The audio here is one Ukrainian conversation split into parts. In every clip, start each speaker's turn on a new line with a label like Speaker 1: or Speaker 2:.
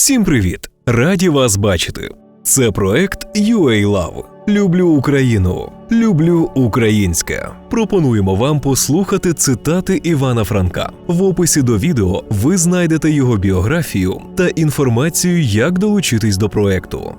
Speaker 1: Всім привіт! Раді вас бачити. Це проект UA Love. Люблю Україну, люблю українське. Пропонуємо вам послухати цитати Івана Франка. В описі до відео ви знайдете його біографію та інформацію, як долучитись до проекту.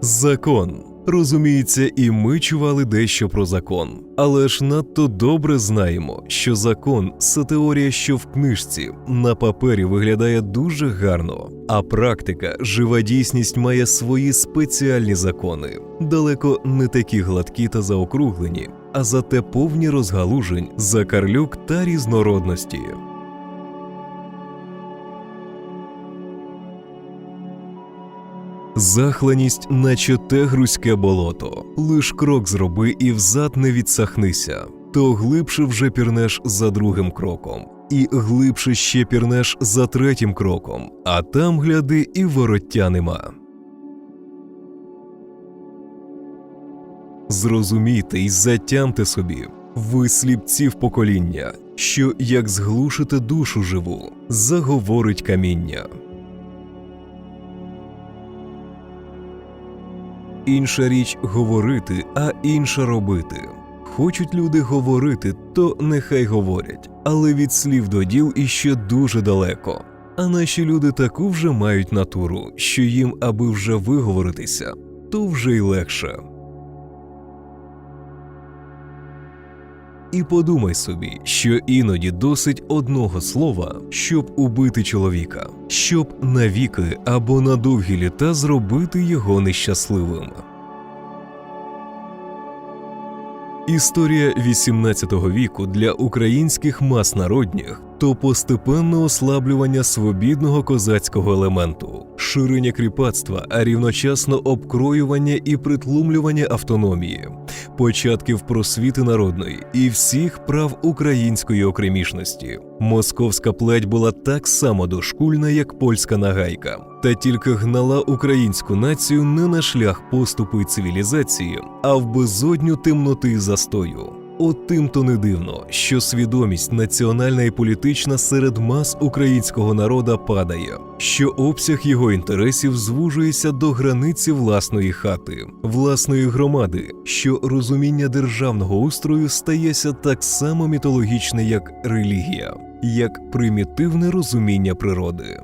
Speaker 1: Закон. Розуміється, і ми чували дещо про закон, але ж надто добре знаємо, що закон це теорія, що в книжці на папері виглядає дуже гарно, а практика, жива дійсність має свої спеціальні закони, далеко не такі гладкі та заокруглені, а зате повні розгалужень, закарлюк та різнородності. Захланість, наче те грузьке болото. Лиш крок зроби і взад не відсахнися, то глибше вже пірнеш за другим кроком, і глибше ще пірнеш за третім кроком, а там гляди і вороття нема. Зрозумійте й затямте собі, ви сліпці в покоління, що як зглушите душу живу, заговорить каміння. Інша річ говорити, а інша робити. Хочуть люди говорити, то нехай говорять, але від слів до діл іще дуже далеко. А наші люди таку вже мають натуру, що їм, аби вже виговоритися, то вже й легше. І подумай собі, що іноді досить одного слова, щоб убити чоловіка, щоб навіки або на довгі літа зробити його нещасливим. Історія 18 віку для українських мас народніх то постепенне ослаблювання свобідного козацького елементу, ширення кріпацтва, а рівночасно обкроювання і притлумлювання автономії, початків просвіти народної і всіх прав української окремішності. Московська плеть була так само дошкульна, як польська нагайка, та тільки гнала українську націю не на шлях поступу і цивілізації, а в безодню темноти і застою. От тим то не дивно, що свідомість національна і політична серед мас українського народа падає, що обсяг його інтересів звужується до границі власної хати, власної громади, що розуміння державного устрою стається так само мітологічне, як релігія, як примітивне розуміння природи.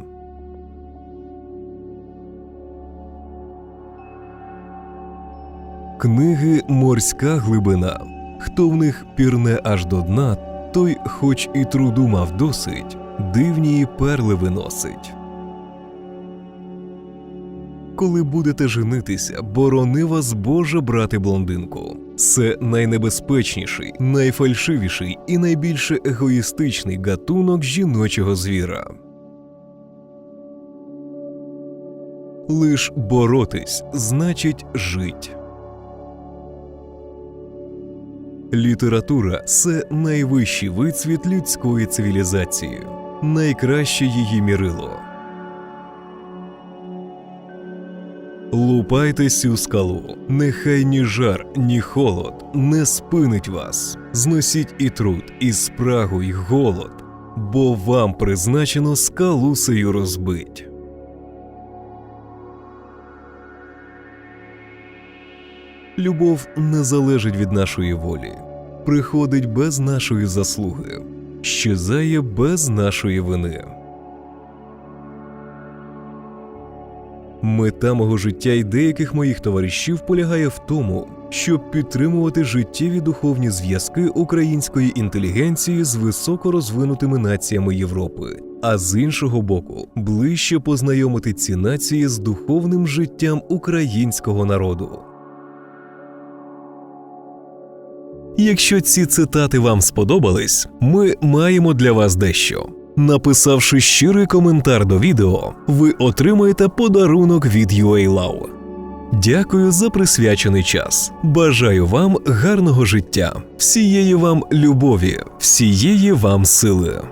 Speaker 1: Книги Морська глибина. Хто в них пірне аж до дна, той, хоч і труду мав досить, дивні перли виносить. Коли будете женитися, борони вас Боже брати блондинку. Це найнебезпечніший, найфальшивіший і найбільше егоїстичний гатунок жіночого звіра. Лиш боротись значить жить. Література це найвищий вицвіт людської цивілізації, найкраще її мірило. Лупайтесь у скалу, нехай ні жар, ні холод не спинить вас. Зносіть і труд, і спрагу, й голод, бо вам призначено скалу сею розбить. Любов не залежить від нашої волі, приходить без нашої заслуги, щезає без нашої вини. Мета мого життя і деяких моїх товаришів полягає в тому, щоб підтримувати життєві духовні зв'язки української інтелігенції з високорозвинутими націями Європи, а з іншого боку, ближче познайомити ці нації з духовним життям українського народу. Якщо ці цитати вам сподобались, ми маємо для вас дещо. Написавши щирий коментар до відео, ви отримаєте подарунок від UALAW. Дякую за присвячений час. Бажаю вам гарного життя, всієї вам любові, всієї вам сили.